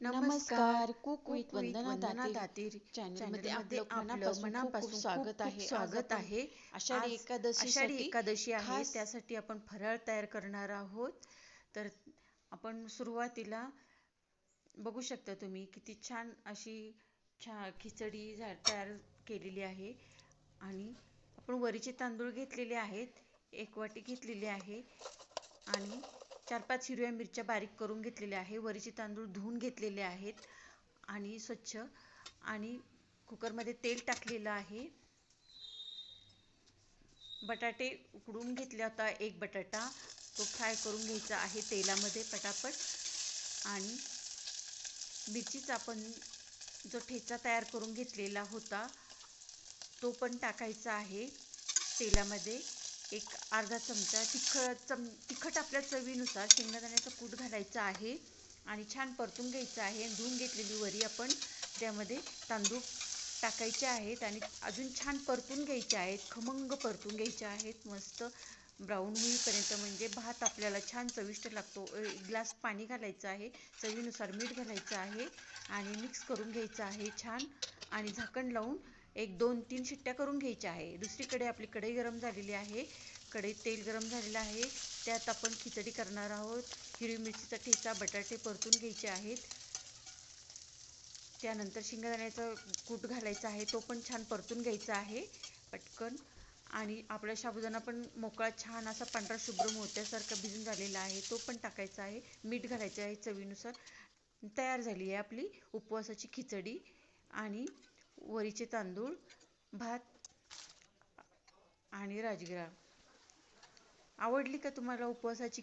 नमस्कार. Cook with वंदना दातीर दातीर चॅनलमध्ये चॅनलमध्ये आपलं मनापासून स्वागत आहे. स्वागत आहे. आषाढी एकादशी आषाढी एकादशी आहे. त्यासाठी आपण फराळ तयार करणार आहोत. तर आपण सुरुवातीला बघू शकता तुम्ही किती छान अशी छा खिचडी तयार केलेली आहे. आणि आपण वरीचे तांदूळ घेतलेले आहेत. एक वाटी घेतलेली आहे. आणि चार पाच हिरव्या मिरच्या बारीक करून घेतलेल्या आहे. वरीचे तांदूळ धुवून घेतलेले आहेत आणि स्वच्छ. आणि कुकरमध्ये तेल टाकलेलं आहे. बटाटे उकडून घेतले होता एक बटाटा. तो फ्राय करून घ्यायचा आहे तेलामध्ये पटापट. आणि मिरचीचा आपण जो ठेचा तयार करून घेतलेला होता तो पण टाकायचा आहे तेलामध्ये. एक अर्धा चमचा तिखट चम तिखट आपल्या चवीनुसार शेंगदाण्याचा कूट घालायचा आहे आणि छान परतून घ्यायचं आहे. धुवून घेतलेली वरी आपण त्यामध्ये तांदूळ टाकायचे आहेत आणि अजून छान परतून घ्यायचे आहेत. खमंग परतून घ्यायचे आहेत. मस्त ब्राऊन होईपर्यंत म्हणजे भात आपल्याला छान चविष्ट लागतो. एक ग्लास पाणी घालायचं आहे. चवीनुसार मीठ घालायचं आहे आणि मिक्स करून घ्यायचं आहे छान. आणि झाकण लावून एक दोन तीन शिट्ट्या करून घ्यायच्या आहे. दुसरीकडे आपली कढई गरम झालेली आहे. कढईत तेल गरम झालेलं आहे. त्यात आपण खिचडी करणार आहोत. हिरवी मिरचीचा ठेचा बटाटे परतून घ्यायचे आहेत. त्यानंतर शेंगदाण्याचा कूट घालायचा आहे. तो पण छान परतून घ्यायचा आहे. पटकन. आणि आपला साबुदाणा पण मोकळा छान असा पांढरा शुभ्र मोत्यासारखा भिजून झालेला आहे. तो पण टाकायचा आहे. मीठ घालायचं आहे चवीनुसार. तयार झाली आहे आपली उपवासाची खिचडी. आणि वरीचे तांदूळ भात आणि राजगिरा. आवडली का तुम्हाला उपवासाची